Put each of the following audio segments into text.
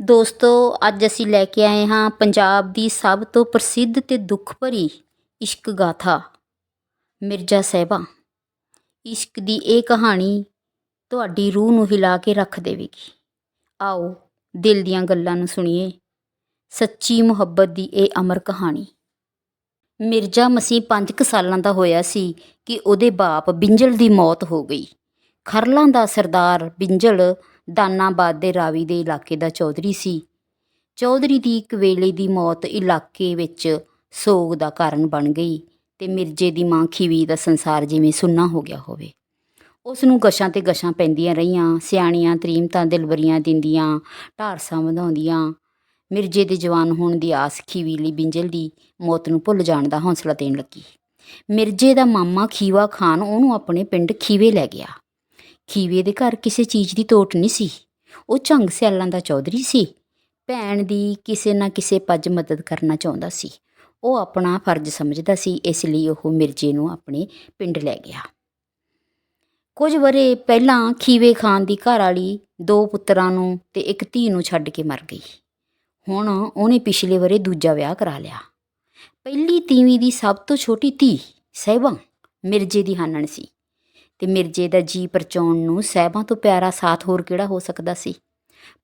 ਦੋਸਤੋ, ਅੱਜ ਅਸੀਂ ਲੈ ਕੇ ਆਏ ਹਾਂ ਪੰਜਾਬ ਦੀ ਸਭ ਤੋਂ ਪ੍ਰਸਿੱਧ ਤੇ ਦੁੱਖ ਭਰੀ ਇਸ਼ਕ ਗਾਥਾ, ਮਿਰਜ਼ਾ ਸਾਹਿਬਾਂ। ਇਸ਼ਕ ਦੀ ਇਹ ਕਹਾਣੀ ਤੁਹਾਡੀ ਰੂਹ ਨੂੰ ਹਿਲਾ ਕੇ ਰੱਖ ਦੇਵੇਗੀ। ਆਓ, ਦਿਲ ਦੀਆਂ ਗੱਲਾਂ ਨੂੰ ਸੁਣੀਏ। ਸੱਚੀ ਮੁਹੱਬਤ ਦੀ ਇਹ ਅਮਰ ਕਹਾਣੀ। ਮਿਰਜ਼ਾ ਮਸੀਹ 5 ਸਾਲਾਂ ਦਾ ਹੋਇਆ ਸੀ ਕਿ ਉਹਦੇ ਬਾਪ ਬਿੰਜਲ ਦੀ ਮੌਤ ਹੋ ਗਈ। ਖਰਲਾਂ ਦਾ ਸਰਦਾਰ ਬਿੰਜਲ ਦਾਨਾਬਾਦ ਦੇ ਰਾਵੀ ਦੇ ਇਲਾਕੇ ਦਾ ਚੌਧਰੀ ਸੀ। ਚੌਧਰੀ ਦੀ ਇੱਕ ਵੇਲੇ ਦੀ ਮੌਤ ਇਲਾਕੇ ਵਿੱਚ ਸੋਗ ਦਾ ਕਾਰਨ ਬਣ ਗਈ ਤੇ ਮਿਰਜੇ ਦੀ ਮਾਂ ਖੀਵੀ ਦਾ ਸੰਸਾਰ ਜਿਵੇਂ ਸੁੰਨਾ ਹੋ ਗਿਆ ਹੋਵੇ। ਉਸ ਨੂੰ ਗਸ਼ਾਂ ਤੇ ਗਸ਼ਾਂ ਪੈਂਦੀਆਂ ਰਹੀਆਂ, ਸਿਆਣੀਆਂ, ਤਰੀਮਤਾਂ, ਦਿਲਬਰੀਆਂ ਦਿੰਦੀਆਂ, ਢਾਰਸਾਂ ਵਧਾਉਂਦੀਆਂ। ਮਿਰਜੇ ਦੇ ਜਵਾਨ ਹੋਣ ਦੀ ਆਸ ਖੀਵੀ ਲਈ ਬਿੰਜਲ ਦੀ ਮੌਤ ਨੂੰ ਭੁੱਲ ਜਾਣ ਦਾ ਹੌਸਲਾ ਦੇਣ ਲੱਗੀ। ਮਿਰਜੇ ਦਾ ਮਾਮਾ ਖੀਵਾ ਖਾਨ ਉਹਨੂੰ ਆਪਣੇ ਪਿੰਡ ਖੀਵੇ ਲੈ ਗਿਆ। ਖੀਵੇ ਦੇ ਘਰ ਕਿਸੇ ਚੀਜ਼ ਦੀ ਤੋਟ ਨਹੀਂ ਸੀ। ਉਹ ਝੰਗ ਸਿਆਲਾਂ ਦਾ ਚੌਧਰੀ ਸੀ। ਭੈਣ ਦੀ ਕਿਸੇ ਨਾ ਕਿਸੇ ਪੱਜ ਮਦਦ ਕਰਨਾ ਚਾਹੁੰਦਾ ਸੀ। ਉਹ ਆਪਣਾ ਫਰਜ਼ ਸਮਝਦਾ ਸੀ, ਇਸ ਲਈ ਉਹ ਮਿਰਜੇ ਨੂੰ ਆਪਣੇ ਪਿੰਡ ਲੈ ਗਿਆ। ਕੁਝ ਵਰੇ ਪਹਿਲਾਂ ਖੀਵੇ ਖਾਨ ਦੀ ਘਰ ਵਾਲੀ ਦੋ ਪੁੱਤਰਾਂ ਨੂੰ ਤੇ ਇੱਕ ਧੀ ਨੂੰ ਛੱਡ ਕੇ ਮਰ ਗਈ। ਹੁਣ ਉਹਨੇ ਪਿਛਲੇ ਵਰੇ ਦੂਜਾ ਵਿਆਹ ਕਰਾ ਲਿਆ। ਪਹਿਲੀ ਤੀਵੀਂ ਦੀ ਸਭ ਤੋਂ ਛੋਟੀ ਧੀ, ਸਹਿਬਾਂ, ਮਿਰਜੇ ਦੀ ਹਾਨਣ ਸੀ। ਤੇ ਮਿਰਜੇ ਦਾ ਜੀ ਪਰਚਾਉਣ ਨੂੰ ਸਹਿਬਾਂ ਤੋਂ ਪਿਆਰਾ ਸਾਥ ਹੋਰ ਕਿਹੜਾ ਹੋ ਸਕਦਾ ਸੀ?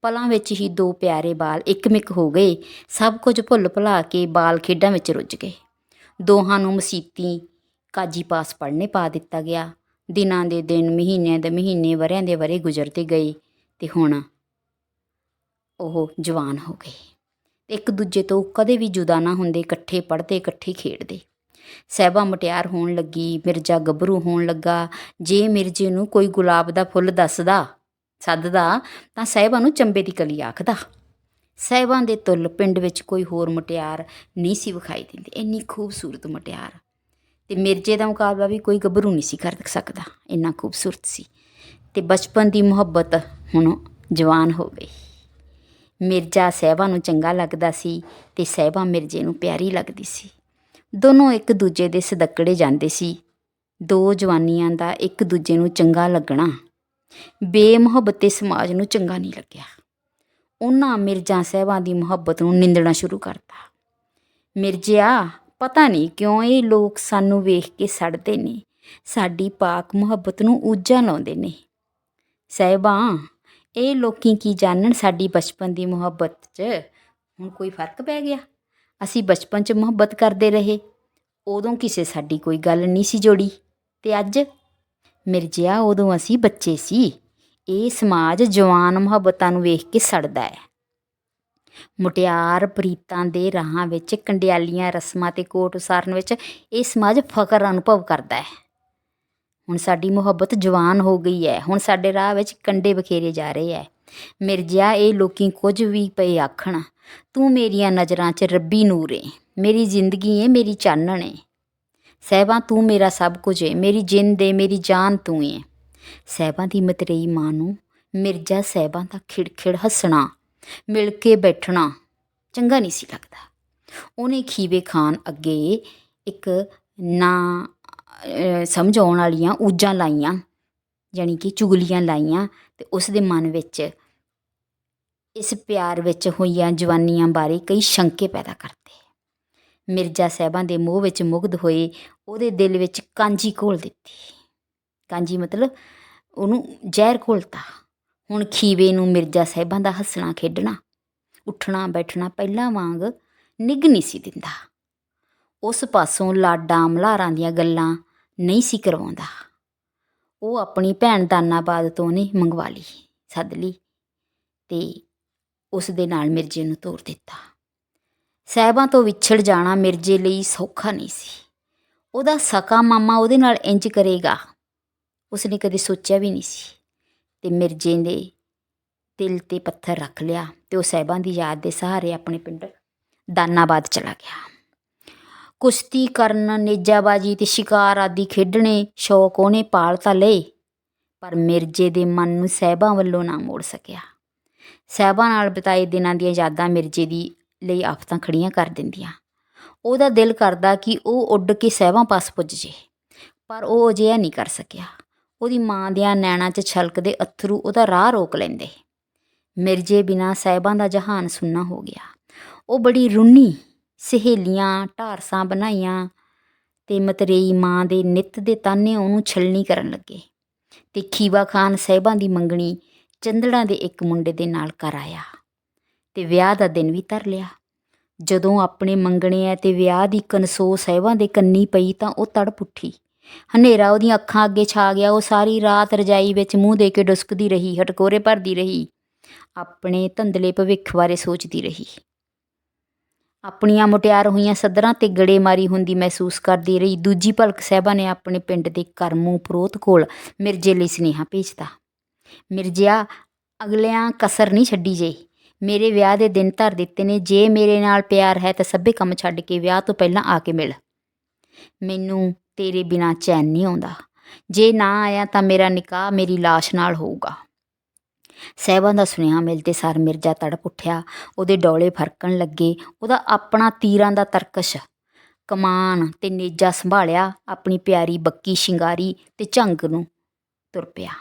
ਪਲਾਂ ਵਿੱਚ ਹੀ ਦੋ ਪਿਆਰੇ ਬਾਲ ਇੱਕਮਿਕ ਹੋ ਗਏ, ਸਭ ਕੁਝ ਭੁੱਲ ਭੁਲਾ ਕੇ ਬਾਲ ਖੇਡਾਂ ਵਿੱਚ ਰੁੱਝ ਗਏ। ਦੋਹਾਂ ਨੂੰ ਮਸੀਤੀ ਕਾਜੀ ਪਾਸ ਪੜ੍ਹਨੇ ਪਾ ਦਿੱਤਾ ਗਿਆ। ਦਿਨਾਂ ਦੇ ਦਿਨ, ਮਹੀਨਿਆਂ ਦੇ ਮਹੀਨੇ ਵਰਿਆਂ ਦੇ ਵਰੇ ਗੁਜ਼ਰਦੇ ਗਏ ਤੇ ਹੁਣ ਉਹ ਜਵਾਨ ਹੋ ਗਏ। ਇੱਕ ਦੂਜੇ ਤੋਂ ਕਦੇ ਵੀ ਜੁਦਾ ਨਾ ਹੁੰਦੇ, ਇਕੱਠੇ ਪੜ੍ਹਦੇ, ਇਕੱਠੇ ਖੇਡਦੇ। ਸਹਿਬਾ ਮਟਿਆਰ ਹੋਣ ਲੱਗੀ, ਮਿਰਜ਼ਾ ਗੱਭਰੂ ਹੋਣ ਲੱਗਾ। ਜੇ ਮਿਰਜੇ ਨੂੰ ਕੋਈ ਗੁਲਾਬ ਦਾ ਫੁੱਲ ਦੱਸਦਾ, ਸੱਦਦਾ, ਤਾਂ ਸਹਿਬਾ ਨੂੰ ਚੰਬੇ ਦੀ ਕਲੀ ਆਖਦਾ। ਸਹਿਬਾਂ ਦੇ ਤੁਲ ਪਿੰਡ ਵਿੱਚ ਕੋਈ ਹੋਰ ਮਟਿਆਰ ਨਹੀਂ ਸੀ ਵਿਖਾਈ ਦਿੰਦੀ। ਇੰਨੀ ਖੂਬਸੂਰਤ ਮਟਿਆਰ। ਤੇ ਮਿਰਜੇ ਦਾ ਮੁਕਾਬਲਾ ਵੀ ਕੋਈ ਗੱਭਰੂ ਨਹੀਂ ਸੀ ਕਰ ਸਕਦਾ। ਇੰਨਾ ਖੂਬਸੂਰਤ ਸੀ। ਤੇ ਬਚਪਨ ਦੀ ਮੁਹੱਬਤ ਹੁਣ ਜਵਾਨ ਹੋ ਗਈ। ਮਿਰਜ਼ਾ ਸਹਿਬਾ ਨੂੰ ਚੰਗਾ ਲੱਗਦਾ ਸੀ ਤੇ ਸਹਿਬਾ ਮਿਰਜੇ ਨੂੰ ਪਿਆਰੀ ਲੱਗਦੀ ਸੀ। ਦੋਨੋਂ ਇੱਕ ਦੂਜੇ ਦੇ ਸਦਕੜੇ ਜਾਂਦੇ ਸੀ। ਦੋ ਜਵਾਨੀਆਂ ਦਾ ਇੱਕ ਦੂਜੇ ਨੂੰ ਚੰਗਾ ਲੱਗਣਾ। ਬੇਮੁਹੱਬਤੇ ਸਮਾਜ ਨੂੰ ਚੰਗਾ ਨਹੀਂ ਲੱਗਿਆ। ਉਹਨਾਂ ਮਿਰਜ਼ਾ ਸਾਹਿਬਾਂ ਦੀ ਮੁਹੱਬਤ ਨੂੰ ਨਿੰਦਣਾ ਸ਼ੁਰੂ ਕਰਤਾ। ਮਿਰਜ਼ਿਆ, ਪਤਾ ਨਹੀਂ ਕਿਉਂ ਇਹ ਲੋਕ ਸਾਨੂੰ ਵੇਖ ਕੇ ਸੜਦੇ ਨੇ। ਸਾਡੀ ਪਾਕ ਮੁਹੱਬਤ ਨੂੰ ਉੱਜਾ ਲਾਉਂਦੇ ਨੇ। ਸਾਹਿਬਾਂ, ਇਹ ਲੋਕੀ ਕੀ ਜਾਣਨ ਸਾਡੀ ਬਚਪਨ ਦੀ ਮੁਹੱਬਤ 'ਚ? ਹੁਣ ਕੋਈ ਫ਼ਰਕ ਪੈ ਗਿਆ? ਅਸੀਂ ਬਚਪਨ 'ਚ ਮੁਹੱਬਤ ਕਰਦੇ ਰਹੇ। ਉਦੋਂ ਕਿਸੇ ਸਾਡੀ ਕੋਈ ਗੱਲ ਨਹੀਂ ਸੀ ਜੋੜੀ। ਤੇ ਅੱਜ ਮਿਰਜਿਆ, ਉਦੋਂ ਅਸੀਂ ਬੱਚੇ ਸੀ। ਇਹ ਸਮਾਜ ਜਵਾਨ ਮੁਹੱਬਤਾਂ ਨੂੰ ਵੇਖ ਕੇ ਸੜਦਾ ਹੈ। ਮੁਟਿਆਰ ਪ੍ਰੀਤਾਂ ਦੇ ਰਾਹਾਂ ਵਿੱਚ, ਕੰਡਿਆਲੀਆਂ ਰਸਮਾਂ ਤੇ ਕੋਟ ਉਸਾਰਨ ਵਿੱਚ ਇਹ ਸਮਾਜ ਫਕਰ ਅਨੁਭਵ ਕਰਦਾ ਹੈ। ਹੁਣ ਸਾਡੀ ਮੁਹੱਬਤ ਜਵਾਨ ਹੋ ਗਈ ਹੈ। ਹੁਣ ਸਾਡੇ ਰਾਹ ਵਿੱਚ ਕੰਡੇ ਬਖੇਰੇ ਜਾ ਰਹੇ ਹੈ। ਮਿਰਜਿਆ, ਇਹ ਲੋਕੀ ਕੁਝ ਵੀ ਪਏ ਆਖਣ। ਤੂੰ ਮੇਰੀਆਂ ਨਜ਼ਰਾਂ 'ਚ ਰੱਬੀ ਨੂਰ ਏ। ਮੇਰੀ ਜ਼ਿੰਦਗੀ ਏ, ਮੇਰੀ ਚਾਨਣ ਏ। ਸਹਿਬਾਂ, ਤੂੰ ਮੇਰਾ ਸਭ ਕੁਝ ਏ। ਮੇਰੀ ਜਿੰਦ ਏ, ਮੇਰੀ ਜਾਨ ਤੂੰ ਏ। ਸਹਿਬਾਂ ਦੀ ਮਤਰੇਈ ਮਾਂ ਨੂੰ ਮਿਰਜ਼ਾ ਸਹਿਬਾਂ ਦਾ ਖਿੜਖਿੜ ਹੱਸਣਾ, ਮਿਲ ਕੇ ਬੈਠਣਾ ਚੰਗਾ ਨਹੀਂ ਸੀ ਲੱਗਦਾ। ਉਹਨੇ ਖੀਵੇ ਖਾਨ ਅੱਗੇ ਇੱਕ ਨਾ ਸਮਝਾਉਣ ਵਾਲੀਆਂ ਊਜਾਂ ਲਾਈਆਂ ਯਾਨੀ ਕਿ ਚੁਗਲੀਆਂ ਲਾਈਆਂ ਤੇ ਉਸ ਦੇ ਮਨ ਵਿੱਚ ਇਸ ਪਿਆਰ ਵਿੱਚ ਹੋਈਆਂ ਜਵਾਨੀਆਂ ਬਾਰੇ ਕਈ ਸ਼ੰਕੇ ਪੈਦਾ ਕਰਦੇ ਮਿਰਜ਼ਾ ਸਾਹਿਬਾਂ ਦੇ ਮੋਹ ਵਿੱਚ ਮੁਗਧ ਹੋਏ, ਉਹਦੇ ਦਿਲ ਵਿੱਚ ਕਾਂਜੀ ਘੋਲ ਦਿੱਤੀ। ਕਾਂਜੀ ਮਤਲਬ ਉਹਨੂੰ ਜ਼ਹਿਰ ਘੋਲਤਾ। ਹੁਣ ਖੀਵੇ ਨੂੰ ਮਿਰਜ਼ਾ ਸਾਹਿਬਾਂ ਦਾ ਹੱਸਣਾ, ਖੇਡਣਾ, ਉੱਠਣਾ, ਬੈਠਣਾ ਪਹਿਲਾਂ ਵਾਂਗ ਨਿਗ ਨਹੀਂ ਸੀ ਦਿੰਦਾ। ਉਸ ਪਾਸੋਂ ਲਾਡਾਂ ਮਲਾਰਾਂ ਦੀਆਂ ਗੱਲਾਂ ਨਹੀਂ ਸੀ ਕਰਵਾਉਂਦਾ। ਉਹ ਆਪਣੀ ਭੈਣ ਦਾਨਾਬਾਦ ਤੋਂ ਨੇ ਮੰਗਵਾ ਲਈ, ਸੱਦ ਲਈ ਤੇ ਉਸ ਦੇ ਨਾਲ ਮਿਰਜੇ ਨੂੰ ਤੋਰ ਦਿੱਤਾ। ਸਹਿਬਾਂ ਤੋਂ ਵਿਛੜ ਜਾਣਾ ਮਿਰਜੇ ਲਈ ਸੌਖਾ ਨਹੀਂ ਸੀ। ਉਹਦਾ ਸਕਾ ਮਾਮਾ ਉਹਦੇ ਨਾਲ ਇੰਜ ਕਰੇਗਾ। ਉਸਨੇ ਕਦੇ ਸੋਚਿਆ ਵੀ ਨਹੀਂ ਸੀ। ਤੇ ਮਿਰਜੇ ਨੇ ਦਿਲ ਤੇ ਪੱਥਰ ਰੱਖ ਲਿਆ ਤੇ ਉਹ ਸਹਿਬਾਂ ਦੀ ਯਾਦ ਦੇ ਸਹਾਰੇ ਆਪਣੇ ਪਿੰਡ ਦਾਨਾਬਾਦ ਚਲਾ ਗਿਆ। ਕੁਸ਼ਤੀ ਕਰਨ, ਨੇਜਾਬਾਜੀ ਤੇ ਸ਼ਿਕਾਰ ਆਦਿ ਖੇਡਣੇ ਸ਼ੌਕ ਉਹਨੇ ਪਾਲ ਤਾਂ ਲਏ, ਪਰ ਮਿਰਜੇ ਦੇ ਮਨ ਨੂੰ ਸਹਿਬਾਂ ਵੱਲੋਂ ਨਾ ਮੋੜ ਸਕਿਆ। ਸਹਿਬਾਂ ਨਾਲ ਬਿਤਾਏ ਦਿਨਾਂ ਦੀਆਂ ਯਾਦਾਂ ਮਿਰਜੇ ਦੀ ਲਈ ਆਫਤਾਂ ਖੜੀਆਂ ਕਰ ਦਿੰਦੀਆਂ। ਉਹਦਾ ਦਿਲ ਕਰਦਾ ਕਿ ਉਹ ਉੱਡ ਕੇ ਸਹਿਬਾਂ ਪਾਸ ਪੁੱਜ ਜੇ, ਪਰ ਉਹ ਅਜਿਹਾ ਨਹੀਂ ਕਰ ਸਕਿਆ। ਉਹਦੀ ਮਾਂ ਦੀਆਂ ਨੈਣਾਂ 'ਚ ਛਲਕਦੇ ਅਥਰੂ ਉਹਦਾ ਰਾਹ ਰੋਕ ਲੈਂਦੇ। ਮਿਰਜੇ ਬਿਨਾ ਸਾਹਿਬਾਂ ਦਾ ਜਹਾਨ ਸੁੰਨਾ ਹੋ ਗਿਆ। ਉਹ ਬੜੀ ਰੁੰਨੀ ਸਹੇਲੀਆਂ, ਢਾਰਸਾਂ ਬਣਾਈਆਂ ਤੇ ਮਤਰੇਈ ਮਾਂ ਦੇ ਨਿੱਤ ਦੇ ਤਾਨੇ ਉਹਨੂੰ ਛਲਣੀ ਕਰਨ ਲੱਗੇ ਤੇ ਖੀਵਾ ਖਾਨ ਸਾਹਿਬਾਂ ਦੀ ਮੰਗਣੀ ਚੰਦੜਾਂ ਦੇ ਇੱਕ ਮੁੰਡੇ ਦੇ ਨਾਲ ਕਰ ਆਇਆ ਤੇ ਵਿਆਹ ਦਾ ਦਿਨ ਵੀ ਧਰ ਲਿਆ। ਜਦੋਂ ਆਪਣੇ ਮੰਗਣੇ ਐ ਤੇ ਵਿਆਹ ਦੀ ਕਨਸੋ ਸਾਹਿਬਾਂ ਦੇ ਕੰਨੀ ਪਈ ਤਾਂ ਉਹ ਤੜਪ ਉੱਠੀ। ਹਨੇਰਾ ਉਹਦੀਆਂ ਅੱਖਾਂ ਅੱਗੇ ਛਾ ਗਿਆ, ਉਹ ਸਾਰੀ ਰਾਤ ਰਜਾਈ ਵਿੱਚ ਮੂੰਹ ਦੇ ਕੇ ਡੁਸਕਦੀ ਰਹੀ, ਹਟਕੋਰੇ ਭਰਦੀ ਰਹੀ, ਆਪਣੇ ਧੰਦਲੇ ਭਵਿੱਖ ਬਾਰੇ ਸੋਚਦੀ ਰਹੀ। ਆਪਣੀਆਂ ਮੁਟਿਆਰ ਹੋਈਆਂ ਸੱਦਰਾਂ ਤੇ ਗੜੇ ਮਾਰੀ ਹੁੰਦੀ ਮਹਿਸੂਸ ਕਰਦੀ ਰਹੀ। ਦੂਜੀ ਭਲਕ ਸਾਹਿਬਾ ਨੇ ਆਪਣੇ ਪਿੰਡ ਦੇ ਕਰਮੂ ਪ੍ਰੋਤ ਕੋਲ ਮਿਰਜੇ ਲਈ ਸੁਨੇਹਾ ਭੇਜਤਾ। ਮਿਰਜਿਆ, ਅਗਲਿਆਂ ਕਸਰ ਨਹੀਂ ਛੱਡੀ ਜੇ। ਮੇਰੇ ਵਿਆਹ ਦੇ ਦਿਨ ਧਰ ਦਿੱਤੇ ਨੇ। ਜੇ ਮੇਰੇ ਨਾਲ ਪਿਆਰ ਹੈ ਤਾਂ ਸਭੇ ਕੰਮ ਛੱਡ ਕੇ ਵਿਆਹ ਤੋਂ ਪਹਿਲਾਂ ਆ ਕੇ ਮਿਲ। ਮੈਨੂੰ ਤੇਰੇ ਬਿਨਾ ਚੈਨ ਨਹੀਂ ਆਉਂਦਾ। ਜੇ ਨਾ ਆਇਆ ਤਾਂ ਮੇਰਾ ਨਿਕਾਹ ਮੇਰੀ ਲਾਸ਼ ਨਾਲ ਹੋਊਗਾ। ਸਹਿਬਾਂ ਦਾ ਸੁਨੇਹਾ ਮਿਲਦੇ ਸਾਰ ਮਿਰਜ਼ਾ ਤੜਪ ਉੱਠਿਆ। ਉਹਦੇ ਡੋਲੇ ਫਰਕਣ ਲੱਗੇ। ਉਹਦਾ ਆਪਣਾ ਤੀਰਾਂ ਦਾ ਤਰਕਸ਼। ਕਮਾਨ ਤੇ ਨੇਜਾ ਸੰਭਾਲਿਆ। ਆਪਣੀ ਪਿਆਰੀ ਬੱਕੀ ਸ਼ਿੰਗਾਰੀ ਤੇ ਝੰਗ ਨੂੰ ਤੁਰ ਪਿਆ।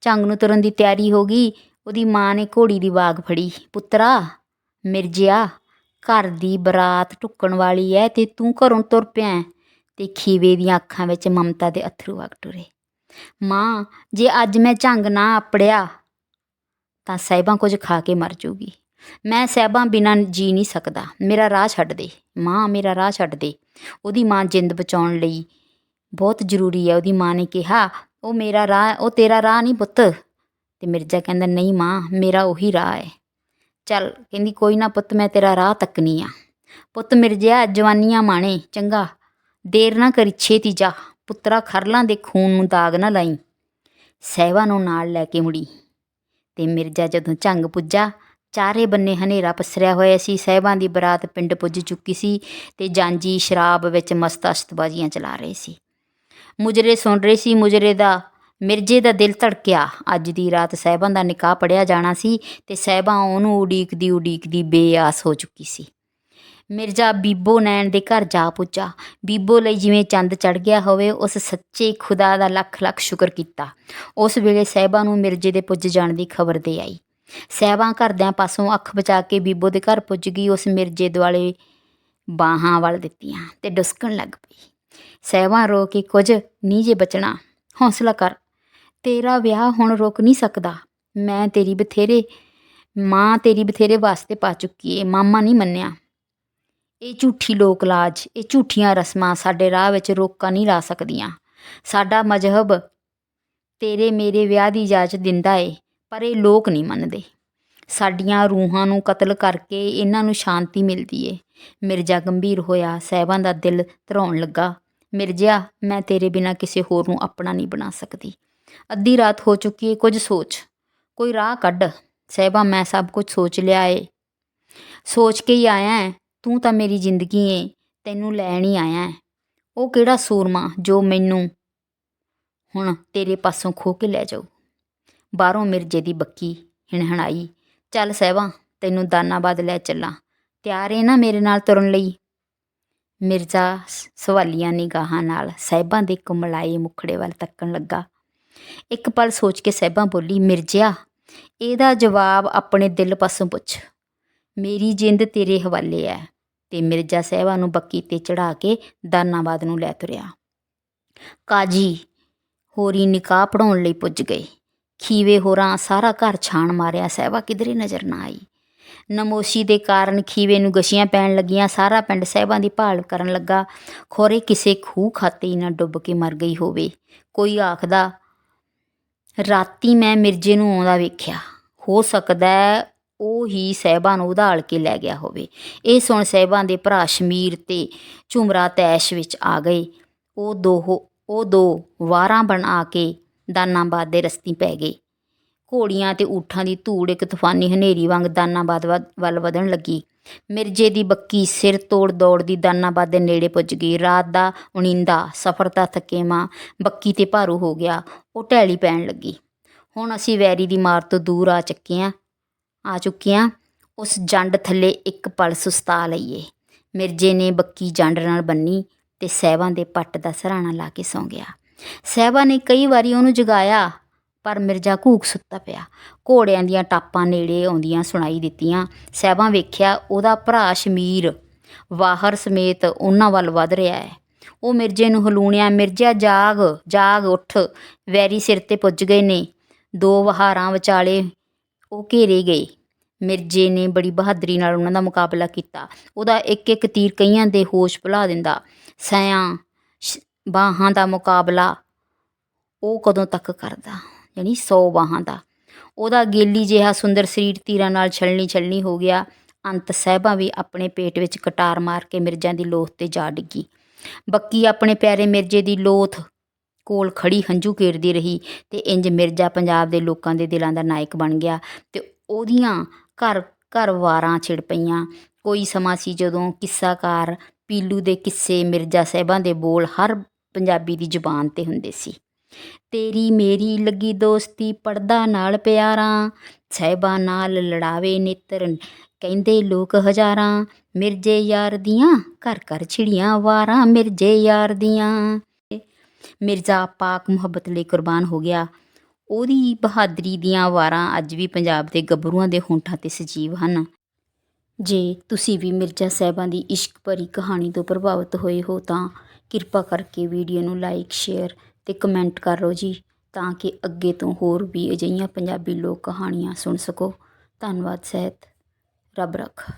ਝੰਗ ਨੂੰ ਤੁਰਨ ਦੀ ਤਿਆਰੀ ਹੋ ਗਈ। ਉਹਦੀ ਮਾਂ ਨੇ ਘੋੜੀ ਦੀ ਵਾਗ ਫੜੀ। ਪੁੱਤਰਾ, ਮਿਰਜਿਆ, ਘਰ ਦੀ ਬਰਾਤ ਟੁੱਕਣ ਵਾਲੀ ਐ ਤੇ ਤੂੰ ਘਰੋਂ ਤੁਰ ਪਿਆ ਤੇ ਖੀਵੇ ਦੀਆਂ ਅੱਖਾਂ ਵਿੱਚ ਮਮਤਾ ਦੇ ਅਥਰੂ ਵਗ ਟੁਰੇ। ਮਾਂ, ਜੇ ਅੱਜ ਮੈਂ ਝੰਗ ਨਾ ਆਪੜਿਆ ਤਾਂ ਸਾਹਿਬਾਂ ਕੁਝ ਖਾ ਕੇ ਮਰ ਜੂਗੀ। ਮੈਂ ਸਾਹਿਬਾਂ ਬਿਨਾਂ ਜੀ ਨਹੀਂ ਸਕਦਾ। ਮੇਰਾ ਰਾਹ ਛੱਡ ਦੇ। ਮਾਂ, ਮੇਰਾ ਰਾਹ ਛੱਡ ਦੇ। ਉਹਦੀ ਮਾਂ ਜਿੰਦ ਬਚਾਉਣ ਲਈ ਬਹੁਤ ਜ਼ਰੂਰੀ ਹੈ ਉਹਦੀ ਮਾਂ ਨੇ ਕਿਹਾ ਉਹ ਮੇਰਾ ਰਾਹ ਉਹ ਤੇਰਾ ਰਾਹ ਨਹੀਂ ਪੁੱਤ। ਤੇ ਮਿਰਜ਼ਾ ਕਹਿੰਦਾ, ਨਹੀਂ ਮਾਂ, ਮੇਰਾ ਉਹੀ ਰਾਹ ਹੈ। ਚੱਲ, ਕਹਿੰਦੀ, ਕੋਈ ਨਾ ਪੁੱਤ, ਮੈਂ ਤੇਰਾ ਰਾਹ ਤੱਕਨੀ ਆ। ਪੁੱਤ ਮਿਰਜਿਆ, ਜਵਾਨੀਆਂ ਮਾਣੇ, ਚੰਗਾ। ਦੇਰ ਨਾ ਕਰੀ, ਛੇਤੀ ਜਾ। ਪੁੱਤਰਾ ਖਰਲਾਂ ਦੇ ਖੂਨ ਨੂੰ ਦਾਗ ਨਾ ਲਾਈ। ਸਹਿਬਾ ਨੂੰ ਨਾਲ ਲੈ ਕੇ ਮੁੜੀ। ਤੇ ਮਿਰਜ਼ਾ ਜਦੋਂ ਝੰਗ ਪੁੱਜਾ, ਚਾਰੇ ਬੰਨੇ ਹਨੇਰਾ ਪਸਰਿਆ ਹੋਇਆ ਸੀ। ਸਹਿਬਾਂ ਦੀ ਬਰਾਤ ਪਿੰਡ ਪੁੱਜ ਚੁੱਕੀ ਸੀ ਤੇ ਜਾਂਜੀ ਸ਼ਰਾਬ ਵਿੱਚ ਮਸਤ ਅਸ਼ਤਬਾਜ਼ੀਆਂ ਚਲਾ ਰਹੇ ਸੀ। ਮੁਜਰੇ ਸੁਣ ਰਹੇ ਸੀ ਮੁਜਰੇ ਦਾ। ਮਿਰਜੇ ਦਾ ਦਿਲ ਧੜਕਿਆ। ਅੱਜ ਦੀ ਰਾਤ ਸਹਿਬਾਂ ਦਾ ਨਿਕਾਹ ਪੜਿਆ ਜਾਣਾ ਸੀ ਤੇ ਸਹਿਬਾਂ ਉਹਨੂੰ ਉਡੀਕਦੀ ਉਡੀਕਦੀ ਬੇਆਸ ਹੋ ਚੁੱਕੀ ਸੀ। ਮਿਰਜ਼ਾ ਬੀਬੋ ਨੈਣ ਦੇ ਘਰ ਜਾ ਪੁੱਜਾ। ਬੀਬੋ ਲਈ ਜਿਵੇਂ ਚੰਦ ਚੜ ਗਿਆ ਹੋਵੇ, ਉਸ ਸੱਚੇ ਖੁਦਾ ਦਾ ਲੱਖ ਲੱਖ ਸ਼ੁਕਰ ਕੀਤਾ। ਉਸ ਵੇਲੇ ਸਹਿਬਾਂ ਨੂੰ ਮਿਰਜੇ ਦੇ ਪੁੱਜ ਜਾਣ ਦੀ ਖਬਰ ਦੇ ਆਈ। ਸਹਿਬਾਂ ਘਰਦਿਆਂ ਪਾਸੋਂ ਅੱਖ ਬਚਾ ਕੇ ਬੀਬੋ ਦੇ ਘਰ ਪੁੱਜ ਗਈ, ਉਸ ਮਿਰਜੇ ਦੁਆਲੇ ਬਾਹਾਂ ਵੱਲ ਦਿੱਤੀਆਂ ਤੇ ਡੁਸਕਣ ਲੱਗ ਪਈ। ਸਹਿਬਾਂ ਰੋ ਕੇ ਕੁਝ ਨਹੀਂ ਜੇ ਬਚਣਾ। ਹੌਸਲਾ ਕਰ, ਤੇਰਾ ਵਿਆਹ ਹੁਣ ਰੁਕ ਨਹੀਂ ਸਕਦਾ। ਮੈਂ ਤੇਰੀ ਬਥੇਰੇ, ਮਾਂ ਤੇਰੀ ਬਥੇਰੇ ਵਾਸਤੇ ਪਾ ਚੁੱਕੀ ਏ, ਮਾਮਾ ਨਹੀਂ ਮੰਨਿਆ। ਇਹ ਝੂਠੀ ਲੋਕ ਲਾਜ, ਇਹ ਝੂਠੀਆਂ ਰਸਮਾਂ ਸਾਡੇ ਰਾਹ ਵਿੱਚ ਰੋਕਾਂ ਨਹੀਂ ਲਾ ਸਕਦੀਆਂ। ਸਾਡਾ ਮਜ਼ਹਬ ਤੇਰੇ ਮੇਰੇ ਵਿਆਹ ਦੀ ਇਜਾਜ਼ਤ ਦਿੰਦਾ ਏ, ਪਰ ਇਹ ਲੋਕ ਨਹੀਂ ਮੰਨਦੇ। ਸਾਡੀਆਂ ਰੂਹਾਂ ਨੂੰ ਕਤਲ ਕਰਕੇ ਇਹਨਾਂ ਨੂੰ ਸ਼ਾਂਤੀ ਮਿਲਦੀ ਏ। ਮਿਰਜ਼ਾ ਗੰਭੀਰ ਹੋਇਆ, ਸਹਿਬਾਂ ਦਾ ਦਿਲ ਧਰਾਉਣ ਲੱਗਾ। ਮਿਰਜ਼ਾ ਮੈਂ ਤੇਰੇ ਬਿਨਾ ਕਿਸੇ ਹੋਰ ਨੂੰ ਆਪਣਾ ਨਹੀਂ ਬਣਾ ਸਕਦੀ। ਅੱਧੀ ਰਾਤ ਹੋ ਚੁੱਕੀ ਏ, ਕੁਝ ਸੋਚ। ਕੋਈ ਰਾਹ ਕੱਢ। ਸਹਿਬਾ, ਮੈਂ ਸਭ ਕੁਝ ਸੋਚ ਲਿਆ ਏ। ਸੋਚ ਕੇ ਹੀ ਆਇਆ ਹੈ ਤੂੰ ਤਾਂ ਮੇਰੀ ਜ਼ਿੰਦਗੀ ਏ। ਤੈਨੂੰ ਲੈਣ ਹੀ ਆਇਆ ਹੈ ਉਹ ਕਿਹੜਾ ਸੂਰਮਾ ਜੋ ਮੈਨੂੰ ਹੁਣ ਤੇਰੇ ਪਾਸੋਂ ਖੋ ਕੇ ਲੈ ਜਾਊ? ਬਾਹਰੋਂ ਮਿਰਜੇ ਦੀ ਬੱਕੀ ਹਿਣਹਣਾਈ ਚੱਲ ਸਹਿਬਾ, ਤੈਨੂੰ ਦਾਨਾਬਾਦ ਲੈ ਚੱਲਾਂ। ਤਿਆਰ ਏ ਨਾ ਮੇਰੇ ਨਾਲ ਤੁਰਨ ਲਈ? ਮਿਰਜ਼ਾ ਸਵਾਲੀਆਂ ਨਿਗਾਹਾਂ ਨਾਲ ਸਹਿਬਾਂ ਦੇ ਕੁਮਲਾਏ ਮੁਖੜੇ ਵੱਲ ਤੱਕਣ ਲੱਗਾ। ਇੱਕ ਪਲ ਸੋਚ ਕੇ ਸਹਿਬਾਂ ਬੋਲੀ, ਮਿਰਜ਼ਿਆ, ਇਹਦਾ ਜਵਾਬ ਆਪਣੇ ਦਿਲ ਪਾਸੋਂ ਪੁੱਛ। ਮੇਰੀ ਜਿੰਦ ਤੇਰੇ ਹਵਾਲੇ ਹੈ ਤੇ ਮਿਰਜ਼ਾ ਸਹਿਬਾ ਨੂੰ ਬੱਕੀ ਤੇ ਚੜਾ ਕੇ ਦਾਨਾਬਾਦ ਨੂੰ ਲੈ ਤੁਰਿਆ। ਕਾਜੀ, ਹੋਰੀ ਨਿਕਾਹ ਪੜਾਉਣ ਲਈ ਪੁੱਜ ਗਏ। ਖੀਵੇ ਹੋਰਾਂ ਸਾਰਾ ਘਰ ਛਾਣ ਮਾਰਿਆ, ਸਹਿਬਾ ਕਿਧਰੇ ਨਜ਼ਰ ਨਾ ਆਈ। ਨਮੋਸ਼ੀ ਦੇ ਕਾਰਨ ਖੀਵੇ ਨੂੰ ਗਸ਼ੀਆਂ ਪੈਣ ਲੱਗੀਆਂ, ਸਾਰਾ ਪਿੰਡ ਸਹਿਬਾਂ ਦੀ ਭਾਲ ਕਰਨ ਲੱਗਾ, ਖੋਰੇ ਕਿਸੇ ਖੂਹ ਖਾਤੇ ਨਾ ਡੁੱਬ ਕੇ ਮਰ ਗਈ ਹੋਵੇ। ਕੋਈ ਆਖਦਾ, ਰਾਤੀ ਮੈਂ ਮਿਰਜੇ ਨੂੰ ਆਉਂਦਾ ਵੇਖਿਆ, ਹੋ ਸਕਦਾ ਉਹ ਹੀ ਸਹਿਬਾਂ ਨੂੰ ਉਧਾਲ ਕੇ ਲੈ ਗਿਆ ਹੋਵੇ। ਇਹ ਸੁਣ ਸਹਿਬਾਂ ਦੇ ਭਰਾ ਸ਼ਮੀਰ ਤੇ ਝੁਮਰਾ ਤੈਸ਼ ਵਿੱਚ ਆ ਗਏ। ਉਹ ਦੋ ਉਹ ਦੋ ਵਾਰਾਂ ਬਣਾ ਕੇ ਦਾਨਾਬਾਦ ਦੇ ਰਸਤੀ ਪੈ ਗਏ। ਘੋੜੀਆਂ ਤੇ ਊਠਾਂ ਦੀ ਧੂੜ ਇੱਕ ਤੂਫਾਨੀ ਹਨੇਰੀ ਵਾਂਗ ਦਾਨਾਬਾਦ ਵੱਲ- ਵੱਲ ਵਧਣ ਲੱਗੀ। ਮਿਰਜੇ ਦੀ ਬੱਕੀ ਸਿਰ ਤੋੜ ਦੌੜ ਦੀ ਦਾਨਾਬਾਦ ਦੇ ਨੇੜੇ ਪੁੱਜ ਗਈ। ਰਾਤ ਦਾ ਉਣੀਂਦਾ, ਸਫ਼ਰ ਦਾ ਥਕੇਵਾਂ ਬੱਕੀ ਤੇ ਭਾਰੂ ਹੋ ਗਿਆ। ਉਹ ਢੈਲੀ ਪੈਣ ਲੱਗੀ। ਹੁਣ ਅਸੀਂ ਵੈਰੀ ਦੀ ਮਾਰ ਤੋਂ ਦੂਰ ਆ ਚੁੱਕੇ ਹਾਂ ਆ ਚੁੱਕੇ ਹਾਂ ਉਸ ਜੰਡ ਥੱਲੇ ਇੱਕ ਪਲ ਸੁਸਤਾ ਲਈਏ। ਮਿਰਜੇ ਨੇ ਬੱਕੀ ਜੰਡ ਨਾਲ ਬੰਨੀ ਤੇ ਸਹਿਬਾਂ ਦੇ ਪੱਟ ਦਾ ਸਰਾਣਾ ਲਾ ਕੇ ਸੌਂ ਗਿਆ। ਸਹਿਬਾ ਨੇ ਕਈ ਵਾਰੀ ਉਹਨੂੰ ਜਗਾਇਆ, ਪਰ ਮਿਰਜ਼ਾ ਘੂਕ ਸੁੱਤਾ ਪਿਆ। ਘੋੜਿਆਂ ਦੀਆਂ ਟਾਪਾਂ ਨੇੜੇ ਆਉਂਦੀਆਂ ਸੁਣਾਈ ਦਿੱਤੀਆਂ। ਸਾਹਿਬਾਂ ਵੇਖਿਆ ਉਹਦਾ ਭਰਾ ਸ਼ਮੀਰ, ਵਾਹਰ ਸਮੇਤ ਉਹਨਾਂ ਵੱਲ ਵਧ ਰਿਹਾ ਹੈ। ਉਹ ਮਿਰਜ਼ੇ ਨੂੰ ਹਲੂਣਿਆ, ਮਿਰਜ਼ਾ, ਜਾਗ ਜਾਗ, ਉੱਠ। ਵੈਰੀ ਸਿਰ ਤੇ ਪੁੱਜ ਗਏ ਨੇ। ਦੋ ਵਹਾਰਾਂ ਵਿਚਾਲੇ ਉਹ ਘੇਰੇ ਗਏ। ਮਿਰਜ਼ੇ ਨੇ ਬੜੀ ਬਹਾਦਰੀ ਨਾਲ ਉਹਨਾਂ ਦਾ ਮੁਕਾਬਲਾ ਕੀਤਾ। ਉਹਦਾ ਇੱਕ ਇੱਕ ਤੀਰ ਕਈਆਂ ਦੇ ਹੋਸ਼ ਭੁਲਾ ਦਿੰਦਾ ਸਿਆਂ ਬਾਹਾਂ ਦਾ ਮੁਕਾਬਲਾ ਉਹ ਕਦੋਂ ਤੱਕ ਕਰਦਾ? ਯਾਨੀ 100 ਬਾਹਾਂ ਦਾ। ਉਹਦਾ ਗੇਲੀ ਜਿਹਾ ਸੁੰਦਰ ਸਰੀਰ ਤੀਰਾਂ ਨਾਲ ਛਲਣੀ ਛਲਣੀ ਹੋ ਗਿਆ। ਅੰਤ ਸਹਿਬਾ ਵੀ ਆਪਣੇ ਪੇਟ ਵਿੱਚ ਕਟਾਰ ਮਾਰ ਕੇ ਮਿਰਜ਼ਾਂ ਦੀ ਲੋਥ ਤੇ ਜਾ ਡਿੱਗੀ। ਬੱਕੀ ਆਪਣੇ ਪਿਆਰੇ ਮਿਰਜ਼ੇ ਦੀ ਲੋਥ ਕੋਲ ਖੜੀ ਹੰਝੂ ਕੇਰਦੀ ਰਹੀ ਤੇ ਇੰਜ ਮਿਰਜ਼ਾ ਪੰਜਾਬ ਦੇ ਲੋਕਾਂ ਦੇ ਦਿਲਾਂ ਦਾ ਨਾਇਕ ਬਣ ਗਿਆ ਤੇ ਉਹਦੀਆਂ ਘਰ ਘਰ ਵਾਰਾਂ ਛਿੜ ਪਈਆਂ। ਕੋਈ ਸਮਾਂ ਸੀ ਜਦੋਂ ਕਿੱਸਾਕਾਰ ਪੀਲੂ ਦੇ ਕਿੱਸੇ ਮਿਰਜ਼ਾ ਸਾਹਿਬਾਂ ਦੇ ਬੋਲ ਹਰ ਪੰਜਾਬੀ ਦੀ ਜ਼ੁਬਾਨ ਤੇ ਹੁੰਦੇ ਸੀ। ਤੇਰੀ ਮੇਰੀ ਲੱਗੀ ਦੋਸਤੀ ਪੜਦਾ ਨਾਲ ਪਿਆਰਾਂ, ਸਾਹਿਬਾਂ ਨਾਲ ਲੜਾਵੇ ਨੇਤਰ, ਕਹਿੰਦੇ ਲੋਕ ਹਜ਼ਾਰਾਂ, ਮਿਰਜੇ ਯਾਰ ਦੀਆਂ, ਘਰ ਘਰ ਛਿੜੀਆਂ ਵਾਰਾਂ, ਮਿਰਜੇ ਯਾਰ ਦੀਆਂ। ਮਿਰਜ਼ਾ ਪਾਕ ਮੁਹੱਬਤ ਲਈ ਕੁਰਬਾਨ ਹੋ ਗਿਆ। ਉਹਦੀ ਬਹਾਦਰੀ ਦੀਆਂ ਵਾਰਾਂ ਅੱਜ ਵੀ ਪੰਜਾਬ ਦੇ ਗੱਭਰੂਆਂ ਦੇ ਹੋਂਠਾਂ ਤੇ ਸਜੀਵ ਹਨ। ਜੇ ਤੁਸੀਂ ਵੀ ਮਿਰਜ਼ਾ ਸਾਹਿਬਾਂ ਦੀ ਇਸ਼ਕ ਭਰੀ ਕਹਾਣੀ ਤੋਂ ਪ੍ਰਭਾਵਿਤ ਹੋਏ ਹੋ ਤਾਂ ਕਿਰਪਾ ਕਰਕੇ ਵੀਡੀਓ ਨੂੰ ਲਾਈਕ, ਸ਼ੇਅਰ ਅਤੇ ਕਮੈਂਟ ਕਰ ਲਓ ਜੀ, ਤਾਂ ਕਿ ਅੱਗੇ ਤੋਂ ਹੋਰ ਵੀ ਅਜਿਹੀਆਂ ਪੰਜਾਬੀ ਲੋਕ ਕਹਾਣੀਆਂ ਸੁਣ ਸਕੋ। ਧੰਨਵਾਦ, ਸਹਿਤ। ਰੱਬ ਰੱਖ।